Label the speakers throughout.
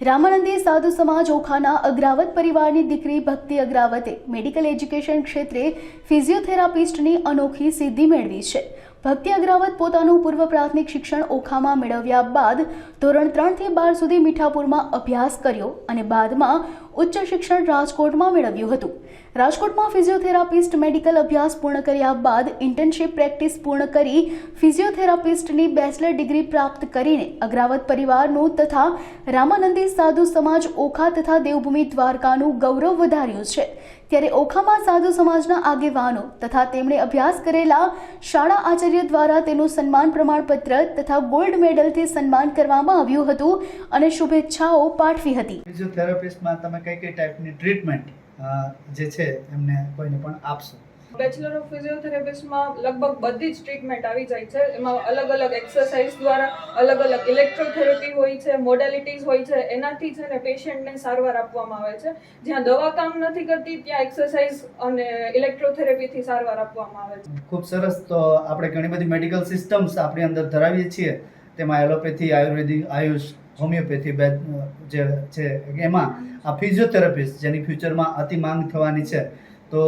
Speaker 1: રામાનંદી સાધુ સમાજ ઓખાના અગ્રાવત પરિવારની દીકરી ભક્તિ અગ્રાવતે મેડિકલ એજ્યુકેશન ક્ષેત્રે ફિઝિયોથેરાપિસ્ટની અનોખી સિદ્ધિ મેળવી છે. ભક્તિ અગ્રાવત પોતાનું પૂર્વ પ્રાથમિક શિક્ષણ ઓખામાં મેળવ્યા બાદ ધોરણ ત્રણથી બાર સુધી મીઠાપુરમાં અભ્યાસ કર્યો અને બાદમાં ઉચ્ચ શિક્ષણ રાજકોટમાં મેળવ્યું હતું. રાજકોટમાં ફિઝિયોથેરાપિસ્ટ મેડિકલ અભ્યાસ પૂર્ણ કર્યા બાદ ઇન્ટર્નશિપ પ્રેક્ટિસ પૂર્ણ કરી ફિઝિયોથેરાપિસ્ટની બેચલર ડિગ્રી પ્રાપ્ત કરીને અગ્રાવત પરિવારનું તથા રામાનંદી સાધુ સમાજ ઓખા તથા દેવભૂમિ દ્વારકાનું ગૌરવ વધાર્યું છે. ત્યારે ઓખામાં સાધુ સમાજના આગેવાનો તથા તેમણે અભ્યાસ કરેલા શાળા આચાર્ય દ્વારા તેનું સન્માન પ્રમાણપત્ર તથા ગોલ્ડ મેડલથી સન્માન કરવામાં આવ્યું હતું અને શુભેચ્છાઓ પાઠવી હતી.
Speaker 2: ફિઝિયોથેરાપિસ્ટમાં તમે કઈ કઈ ટાઈપની ટ્રીટમેન્ટ જે છે એમને કોઈને પણ આપશો?
Speaker 3: બેચલર ઓફ ફિઝિયોથેરાપિસ્ટમાં લગભગ બધી જ ટ્રીટમેન્ટ આવી જાય છે. એમાં અલગ અલગ એક્સરસાઇઝ દ્વારા અલગ અલગ ઇલેક્ટ્રોથેરાપી હોય છે મોડેલિટીઝ હોય છે એનાથી છે ને પેશન્ટને સારવાર આપવામાં આવે છે. જ્યાં દવા કામ નથી કરતી ત્યાં એક્સરસાઇઝ અને ઇલેક્ટ્રોથેરાપીથી સારવાર આપવામાં આવે છે.
Speaker 2: ખૂબ સરસ. તો આપણે ઘણી બધી મેડિકલ સિસ્ટમ્સ આપણી અંદર ધરાવીએ છીએ. તેમાં એલોપેથી આયુર્વેદિક આયુષ હોમિયોપેથી જે, છે, એમાં આ ફિઝિયોથેરાપિસ્ટ જેની ફ્યુચરમાં અતિ માંગ થવાની છે. તો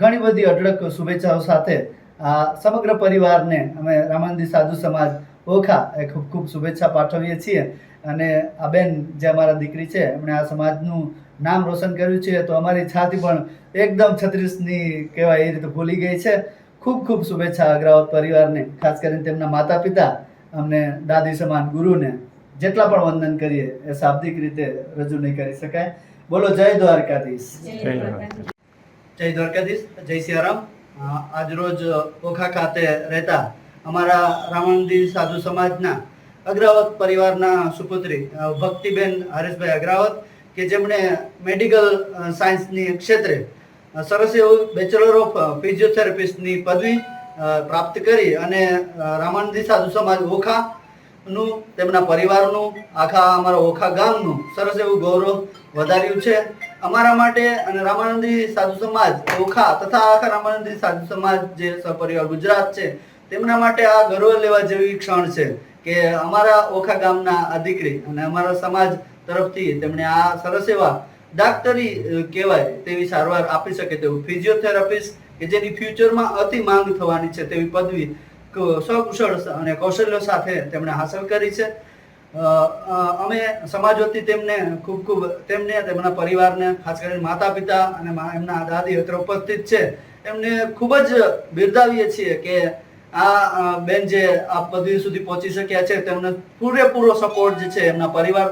Speaker 2: ઘણી બધી અઢળક શુભેચ્છાઓ સાથે આ સમગ્ર પરિવારને અમે રામાનંદી સાધુ સમાજ ઓખા એ ખૂબ ખૂબ શુભેચ્છા પાઠવીએ છીએ. અને આ બેન જે અમારા દીકરી છે, એમણે આ સમાજનું નામ રોશન કર્યું છે. તો અમારી છાતી પણ એકદમ છત્રીસની કહેવાય એ રીતે ભૂલી ગઈ છે. ખૂબ ખૂબ શુભેચ્છા અગ્રાવત પરિવારને, ખાસ કરીને તેમના માતા પિતા અમને દાદી સમાન ગુરુને. જેટલા પણ વંદન કરીએ એ શાબ્દિક રીતે રજૂ નહીં કરી શકાય. બોલો જય દ્વારકાધીશ. જય દ્વારકાધીશ. જય સિયારામ. આજરોજ ઓખા ખાતે રહેતા અમારા રામાનંદી સાધુ સમાજના અગ્રાવત પરિવારના સુપુત્રી ભક્તિબેન હરેશભાઈ અગ્રાવત કે જેમણે મેડિકલ સાયન્સની ક્ષેત્રે સરસ એવું બેચલર ઓફ ફિઝિયોથેરાપિસ્ટની પદવી પ્રાપ્ત કરી અને રામાનંદી સાધુ સમાજ ઓખા નું, તેમના પરિવારનું, આખા અમારા ઓખા ગામનું સરસ એવું ગૌરવ વધાર્યું છે. અમારા માટે અને રામાનંદી સાધુ સમાજ, ઓખા તથા આખા રામાનંદી સાધુ સમાજ જે સપરિવાર ગુજરાત છે, તેમના માટે આ ગૌરવ લેવા જેવી ક્ષણ છે કે અમારા ઓખા ગામના આ અને અમારા સમાજ તરફથી તેમણે આ સરસ એવા ડાક્ટરી કહેવાય તેવી સારવાર આપી શકે તેવું ફિઝિયોથેરાપિસ્ટ કે જેની ફ્યુચરમાં અતિ માંગ થવાની છે તેવી પદવી સકુશળ અને કૌશલ્યો સાથે તેમણે હાંસલ કરી છે. અમે સમાજ વતી તેમને ખૂબ ખૂબ, તેમને, તેમના પરિવારને, ખાસ કરીને માતા પિતા અને એમના દાદી અત્ર ઉપસ્થિત છે, એમને ખૂબ જ બિરદાવીએ છીએ કે આ બેન જે આ પદવી સુધી પહોંચી શક્યા છે, તેમને પૂરેપૂરો સપોર્ટ જે છે એમના પરિવાર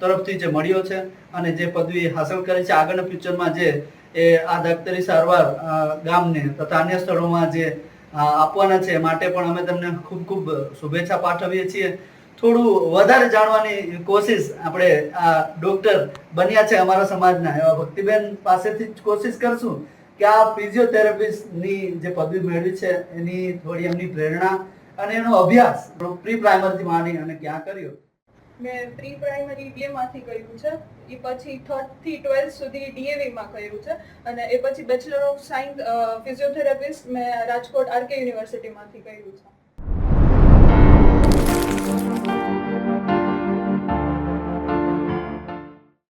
Speaker 2: તરફથી જે મળ્યો છે અને જે પદવી હાંસલ કરી છે. આગળના ફ્યુચરમાં જે એ આ દાક્તરી સારવાર ગામને તથા અન્ય સ્થળોમાં જે આપવાના છે માટે પણ અમે તમને ખૂબ ખૂબ શુભેચ્છા પાઠવીએ છીએ. થોડું વધારે જાણવાની કોશિશ આપણે આ ડોક્ટર બન્યા છે અમારા સમાજના. એવા ભક્તિબેન પાસેથી જ કોશિશ કરશું કે આ ફિઝિયોથેરાપિસ્ટની જે પદવી મેળવી છે, એની થોડી એમની પ્રેરણા અને એનો અભ્યાસ. પ્રી પ્રાઇમરીથી માંડી અને ક્યાં કર્યો?
Speaker 3: મેં પ્રી પ્રાઇમરી માંથી કર્યું છે. એ પછી થર્ડથી ટ્વેલ્થ સુધી ડીએવીમાં કર્યું છે. અને એ પછી બેચલર ઓફ સાયન્સ ફિઝિયોથેરાપિસ્ટ મેં રાજકોટ આરકે યુનિવર્સિટીમાંથી કર્યું છે.